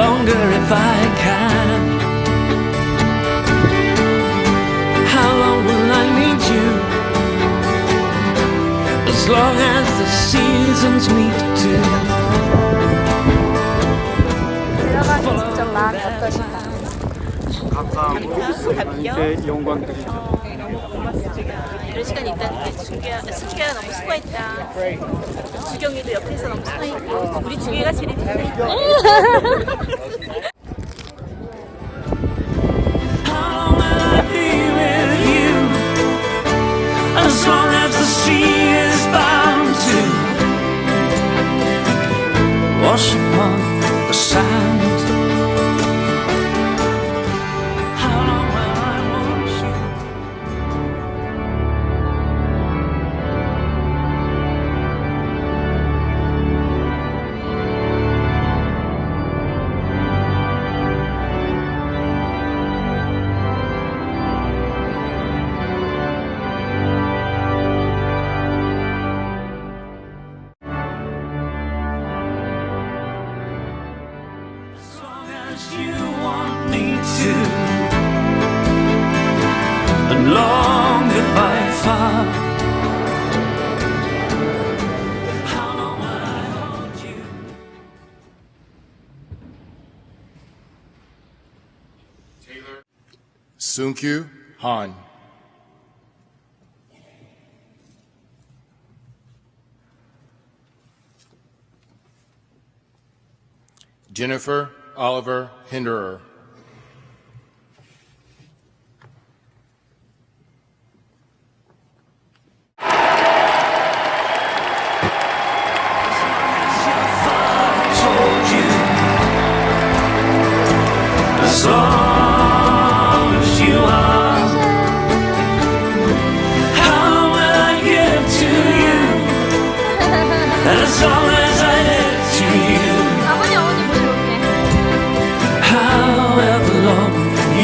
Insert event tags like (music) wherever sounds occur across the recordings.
longer if I can. How long will I need you? As long as the seasons meet too. 들어가기 직접 마음이 어떠신가요? 감사하고 영광드리죠. 이런 시간이 있다는 게 준규야, 승규야 너무 수고했다. 주경이도 옆에서 너무 수고했고 우리 주경이가 제일 to wash upon the sand. Sunkyu Han. Jennifer Oliver Hinderer.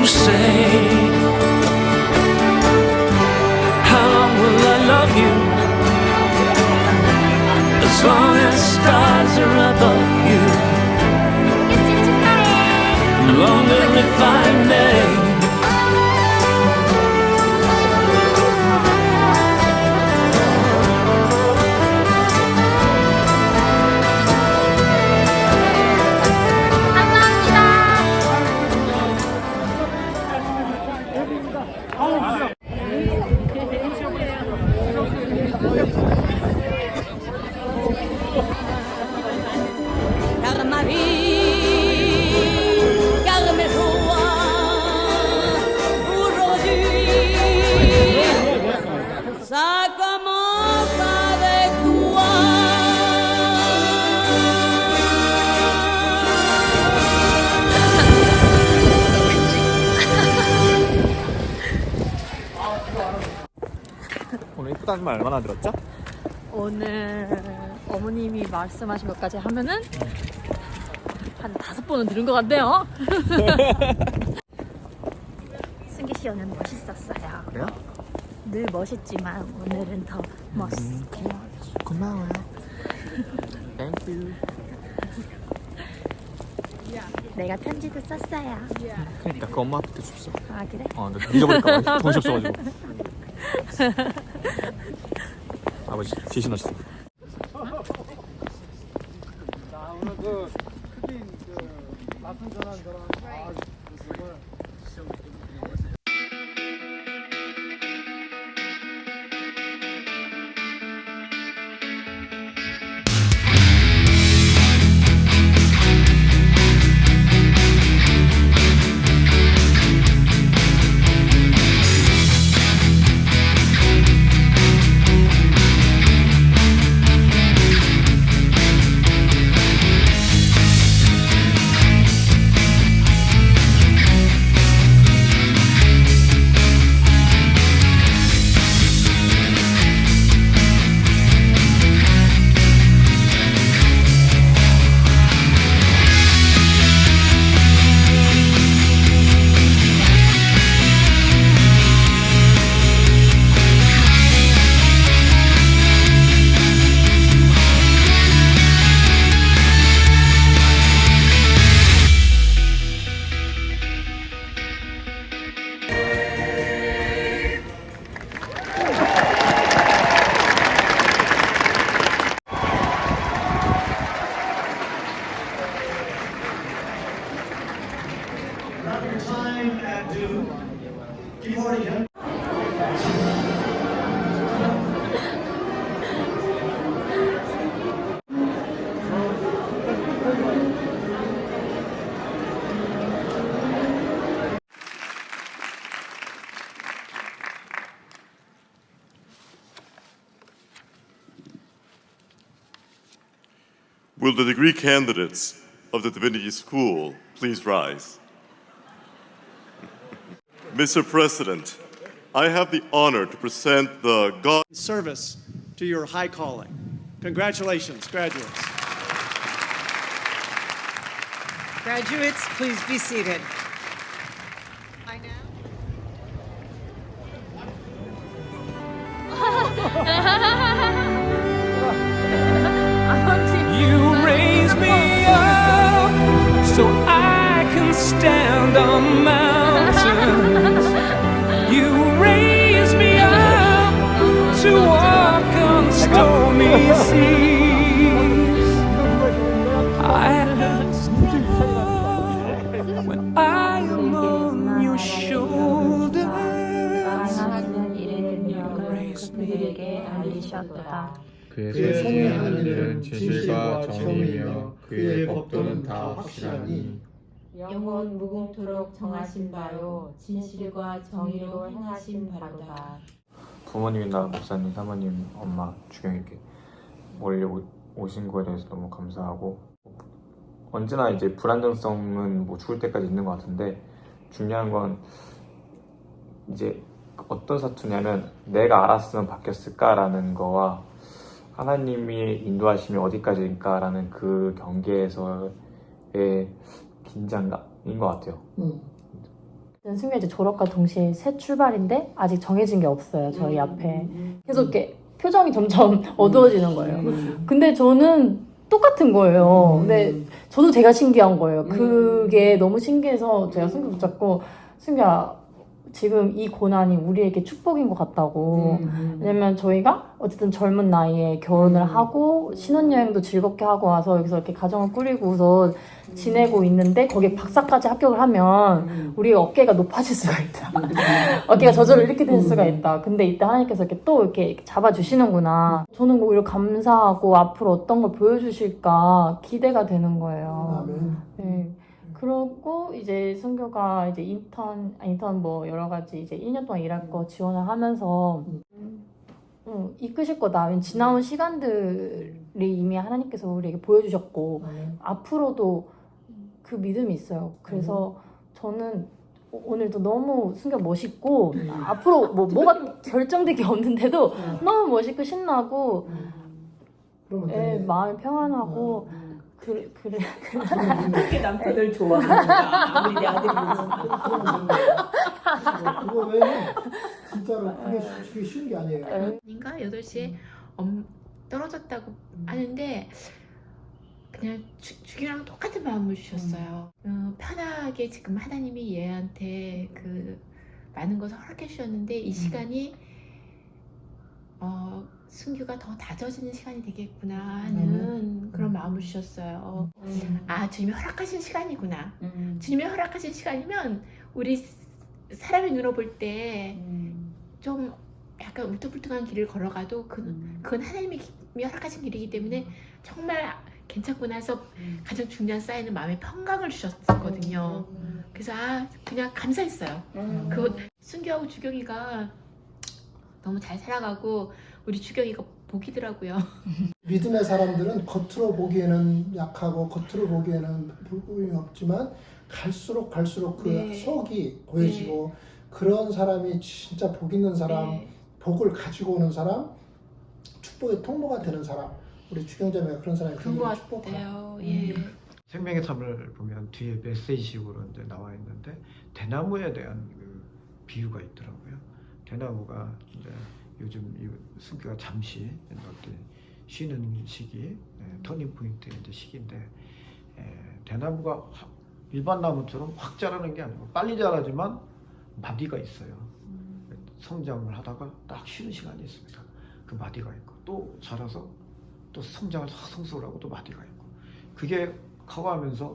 you say How long will I love you? As long as stars are above you Longer if I 말 얼마나 들었죠? 오늘 어머님이 말씀하신 것까지 하면은 한 다섯 번은 들은 것 같네요. (laughs) 승기 씨 오늘 멋있었어요. 그래요? 늘 멋있지만 오늘은 더 멋있어요. 고마워요. 땡큐. 내가 편지도 썼어요. 그러니까 그 엄마한테 줬어. 아 그래? 어, 나 잊어버릴까 봐. 돈이 (laughs) 없어가지고. (laughs) 아버지 계시나시죠? 오늘 그 크긴 그 낯선 전 your time at Duke. Keep. Will the degree candidates of the Divinity School please rise? Mr. President, I have the honor to present the God. service to your high calling. Congratulations, graduates. Graduates, please be seated. You raise me up so I can stand on mountains. Stormy seas. I understand when I am on your shoulder. Raise me 그의 그의 선행하는 일은 진실과 정의이며 그의 법도는 다 확실하니 영원 무궁토록 정하신 바요 진실과 정의로 행하신 바로다. 부모님이나 목사님, 사모님, 엄마, 주경 이렇게 멀리 오- 오신 거에 대해서 너무 감사하고 언제나 이제 불안정성은 뭐 죽을 때까지 있는 것 같은데 중요한 건 이제 어떤 사투냐면 내가 알았으면 바뀌었을까라는 거와 하나님이 인도하심이 어디까지일까라는 그 경계에서의 긴장감인 것 같아요. 승규 이제 졸업과 동시에 새 출발인데 아직 정해진 게 없어요 저희 앞에. 계속 이렇게 표정이 점점 (laughs) 어두워지는 거예요. 근데 저는 똑같은 거예요. 근데 저도 제가 신기한 거예요. 그게 너무 신기해서 제가 승규 붙잡고 승규야 지금 이 고난이 우리에게 축복인 것 같다고 왜냐면 저희가 어쨌든 젊은 나이에 결혼을 하고 신혼여행도 즐겁게 하고 와서 여기서 이렇게 가정을 꾸리고서 지내고 있는데 거기에 박사까지 합격을 하면 우리 어깨가 높아질 수가 있다. (laughs) 어깨가 저절로 이렇게 될 수가 있다. 근데 이때 하나님께서 이렇게 또 이렇게 잡아주시는구나. 저는 오히려 감사하고 앞으로 어떤 걸 보여주실까 기대가 되는 거예요. 네. 그러고 이제 성교가 이제 인턴, 아, 인턴 뭐 여러 가지 이제 1년 동안 일할 거 지원을 하면서 음, 이끄실 거다. 왜냐면 지나온 시간들이 이미 하나님께서 우리에게 보여주셨고 앞으로도 그 믿음이 있어요. 그래서 저는 오- 오늘도 너무 순교 멋있고 앞으로 뭐 (laughs) 뭐가 결정된 게 없는데도 너무 멋있고 신나고 예, 마음이 평안하고 그, 그래. 남편을 좋아한다. 아무리 내 아들이 (laughs) 그거 외에는 진짜로 그게 솔직히 쉬운 게 아니에요. 아닌가? 8시에 엄, 떨어졌다고 하는데 그냥 주, 주기랑 똑같은 마음을 주셨어요. 어, 편하게 지금 하나님이 얘한테 그 많은 것을 허락해 주셨는데 이 시간이 어, 승규가 더 다져지는 시간이 되겠구나 하는 그런 마음을 주셨어요. 아 주님이 허락하신 시간이구나. 주님이 허락하신 시간이면 우리 사람의 눈으로 볼때좀 약간 울퉁불퉁한 길을 걸어가도 그, 그건 하나님이 허락하신 길이기 때문에 정말 괜찮구나 해서 가장 중요한 사인은 마음의 평강을 주셨거든요. 그래서 아 그냥 감사했어요. 그 순교하고 주경이가 너무 잘 살아가고 우리 주경이가 복이더라고요. (laughs) 믿음의 사람들은 겉으로 보기에는 약하고 겉으로 보기에는 불법이 없지만 갈수록 갈수록 그 네. 속이 보여지고 그런 사람이 진짜 복 있는 사람, 네. 복을 가지고 오는 사람, 축복의 통로가 되는 사람. 우리 주경자매가 그런 사람이 그런 것 축복하다. 같아요. 예. 생명의 삶을 보면 뒤에 메시지식으로 이제 나와 있는데 대나무에 대한 그 비유가 있더라고요. 대나무가 이제 요즘 이 승기가 잠시 어떤 쉬는 시기, 예, 터닝 포인트의 이제 시기인데 예, 대나무가 확- 일반 나무처럼 확 자라는 게 아니고 빨리 자라지만 마디가 있어요. 성장을 하다가 딱 쉬는 시간이 있습니다. 그 마디가 있고 또 자라서 또 성장을 확 성숙을 하고 또 마디가 있고 그게 커가면서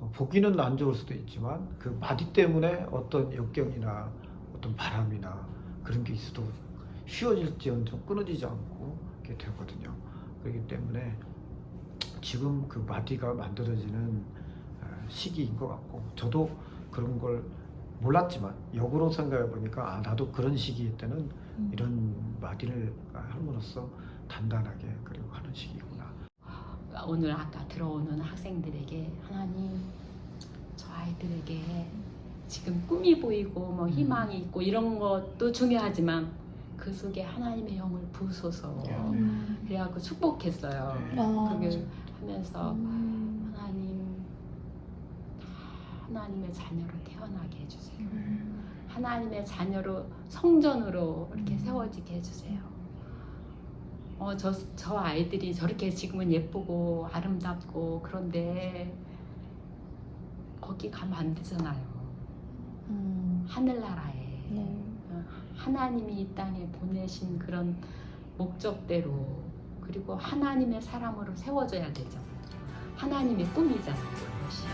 어, 보기는 안 좋을 수도 있지만 그 마디 때문에 어떤 역경이나 어떤 바람이나 그런 게 있어도 쉬워질지언정 끊어지지 않고 이렇게 되거든요. 그렇기 때문에 지금 그 마디가 만들어지는 어, 시기인 것 같고 저도 그런 걸 몰랐지만 역으로 생각해 보니까 아 나도 그런 시기 때는 이런 마디를 함으로써 단단하게 그리고 하는 시기구나. 오늘 아까 들어오는 학생들에게 하나님 저 아이들에게 지금 꿈이 보이고 뭐 희망이 있고 이런 것도 중요하지만 그 속에 하나님의 영을 부으소서 그래갖고 축복했어요. 그게 하면서 하나님 하나님의 자녀로 태어나게 해주세요. 하나님의 자녀로 성전으로 이렇게 세워지게 해주세요. 어, 저, 저 아이들이 저렇게 지금은 예쁘고 아름답고 그런데 거기 가면 안 되잖아요. 하늘나라에 어, 하나님이 이 땅에 보내신 그런 목적대로 그리고 하나님의 사람으로 세워져야 되죠. 하나님의 꿈이잖아요. 그것이.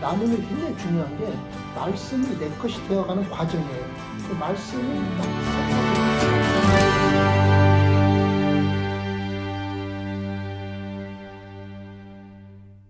나눔이 굉장히 중요한 게 말씀이 내 것이 되어가는 과정이에요. 그 말씀이 막